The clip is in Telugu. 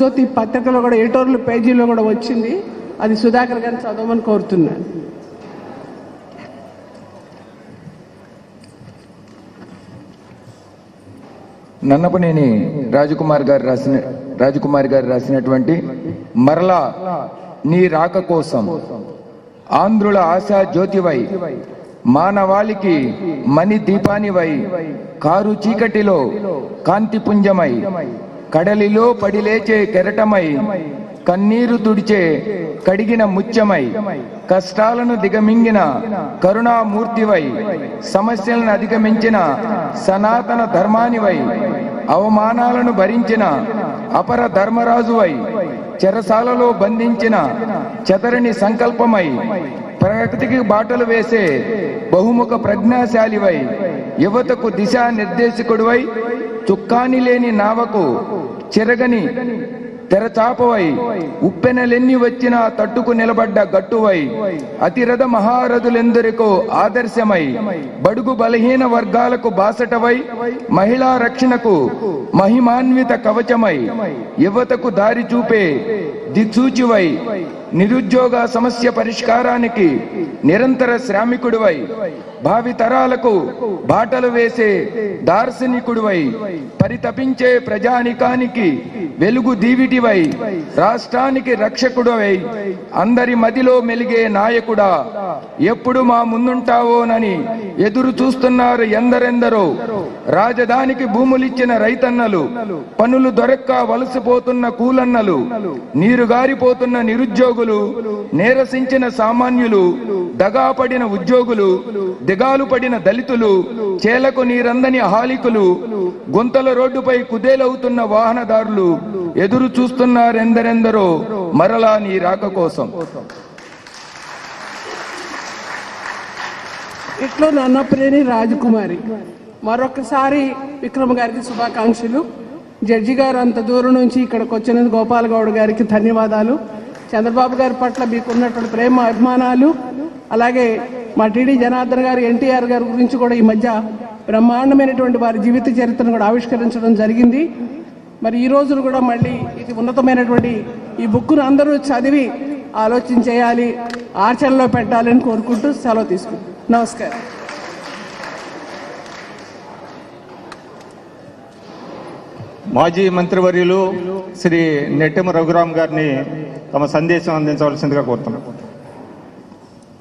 జ్యోతి పత్రికలో కూడా ఎడిటోర్ల పేజీలో కూడా వచ్చింది. అది సుధాకర్ గారిని చదవమని కోరుతున్నాను. నన్నపనేని రాజకుమార్ గారు రాసిన రాజకుమార్ గారు రాసినటువంటి మరలా నీ రాక కోసం ఆంధ్రుల ఆశా జ్యోతివై మానవాళికి మణి దీపానివై కారు చీకటిలో కాంతిపుంజమై కడలిలో పడిలేచే కెరటమై కన్నీరు తుడిచే కడిగిన ముత్యమై కష్టాలను దిగమింగిన కరుణామూర్తివై సమస్యలను అధిగమించిన సనాతన ధర్మానివై అవమానాలను భరించిన అపర ధర్మరాజువై చెరసాలలో బంధించిన చతరణి సంకల్పమై ప్రగతికి బాటలు వేసే బహుముఖ ప్రజ్ఞాశాలివై యువతకు దిశా చుక్కాని లేని నావకు చెరగని తెరచాపవై ఉప్పెనలెన్ని వచ్చినా తట్టుకు నిలబడ్డ గట్టువై అతిరథ మహారథులెందరికో ఆదర్శమై బడుగు బలహీన వర్గాలకు బాసటవై మహిళా రక్షణకు మహిమాన్విత కవచమై యువతకు దారి చూపే దిక్సూచివై నిరుద్యోగ సమస్య పరిష్కారానికి నిరంతర శ్రామికుడివై భావితరాలకు బాటలు వేసే దార్శనికుడివై పరితపించే ప్రజానికానికి వెలుగు దీవిటివై రాష్ట్రానికి రక్షకుడివై అందరి మదిలో మెలిగే నాయకుడా ఎప్పుడు మా ముందుంటావోనని ఎదురు చూస్తున్నారు ఎందరెందరో. రాజధానికి భూములిచ్చిన రైతన్నలు పనులు దొరక్క వలసిపోతున్న కూలన్నలు నీరు గారిపోతున్న నిరుద్యోగులు నేరసించిన సామాన్యులు దగాపడిన ఉద్యోగులు దిగాలు పడిన దళితులు చేలకు నీరందని హాలికులు గుంతల రోడ్డుపై కుదేలవుతున్న వాహనదారులు ఎదురు చూస్తున్నారెందరెందరో మరలా నీ రాక కోసం ఇట్లో నన్నప్రేని రాజకుమారి? మరొకసారి విక్రమ్ గారికి శుభాకాంక్షలు. జడ్జి గారు అంత దూరం నుంచి ఇక్కడికి వచ్చినందుకు గోపాల్ గౌడ్ గారికి ధన్యవాదాలు. చంద్రబాబు గారి పట్ల మీకున్నటువంటి ప్రేమ అభిమానాలు అలాగే మా టీడీ జనార్దన్ గారు ఎన్టీఆర్ గారి గురించి కూడా ఈ మధ్య బ్రహ్మాండమైనటువంటి వారి జీవిత చరిత్రను కూడా ఆవిష్కరించడం జరిగింది. మరి ఈ రోజును కూడా మళ్ళీ ఇది ఉన్నతమైనటువంటి ఈ బుక్ను అందరూ చదివి ఆలోచన చేయాలి ఆచరణలో పెట్టాలని కోరుకుంటూ సెలవు తీసుకుంటాం నమస్కారం. మాజీ మంత్రివర్యులు శ్రీ నెట్టెమ రఘురామ్ గారిని తమ సందేశం అందించవలసిందిగా కోరుతున్నాం.